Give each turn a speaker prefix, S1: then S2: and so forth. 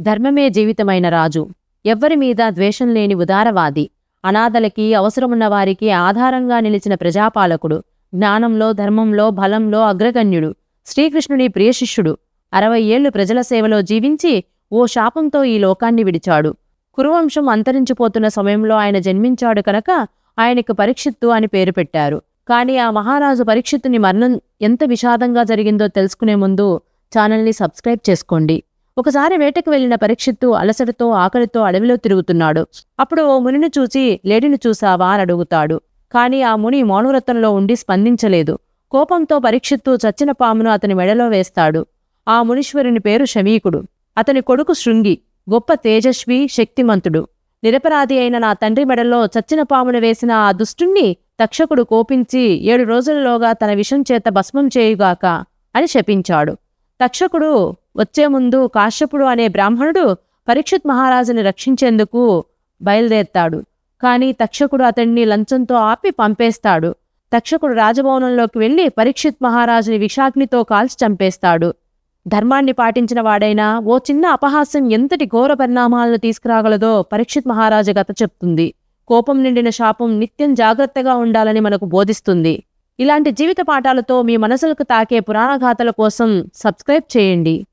S1: ధర్మమే జీవితమైన రాజు. ఎవ్వరి మీద ద్వేషం లేని ఉదారవాది. అనాథలకి అవసరమున్న వారికి ఆధారంగా నిలిచిన ప్రజాపాలకుడు. జ్ఞానంలో ధర్మంలో బలంలో అగ్రగణ్యుడు. శ్రీకృష్ణుని ప్రియశిష్యుడు అరవై ఏళ్ళు ప్రజల సేవలో జీవించి ఓ శాపంతో ఈ లోకాన్ని విడిచాడు. కురువంశం అంతరించిపోతున్న సమయంలో ఆయన జన్మించాడు కనుక ఆయనకు పరీక్షిత్తు అని పేరు పెట్టారు. కానీ ఆ మహారాజు పరీక్షిత్తుని మరణం ఎంత విషాదంగా జరిగిందో తెలుసుకునే ముందు ఛానల్ని సబ్స్క్రైబ్ చేసుకోండి. ఒకసారి వేటకు వెళ్ళిన పరీక్షిత్తు అలసటతో ఆకలితో అడవిలో తిరుగుతున్నాడు. అప్పుడు ఓ మునిని చూసి లేడిని చూసావా? అని అడుగుతాడు. కాని ఆ ముని మౌనవ్రతంలో ఉండి స్పందించలేదు. కోపంతో పరీక్షిత్తు చచ్చిన పామును అతని మెడలో వేస్తాడు. ఆ మునీశ్వరుని పేరు శమీకుడు. అతని కొడుకు శృంగి గొప్ప తేజస్వి శక్తిమంతుడు. నిరపరాధి అయిన నా తండ్రి మెడలో చచ్చిన పామును వేసిన ఆ దుష్టుణ్ణి తక్షకుడు కోపించి ఏడు రోజులలోగా తన విషం చేత భస్మం చేయుగాక అని శపించాడు. తక్షకుడు వచ్చే ముందు కాశ్యపుడు అనే బ్రాహ్మణుడు పరీక్షిత్ మహారాజుని రక్షించేందుకు బయలుదేరతాడు. కానీ తక్షకుడు అతన్ని లంచంతో ఆపి పంపేస్తాడు. తక్షకుడు రాజభవనంలోకి వెళ్ళి పరీక్షిత్ మహారాజుని విషాగ్నితో కాల్చి చంపేస్తాడు. ధర్మాన్ని పాటించిన వాడైనా ఓ చిన్న అపహాస్యం ఎంతటి ఘోర పరిణామాలను తీసుకురాగలదో పరీక్షిత్ మహారాజు గత చెప్తుంది. కోపం నిండిన శాపం నిత్యం జాగ్రత్తగా ఉండాలని మనకు బోధిస్తుంది. ఇలాంటి జీవిత పాఠాలతో మీ మనసులకు తాకే పురాణగాథల కోసం సబ్స్క్రైబ్ చేయండి.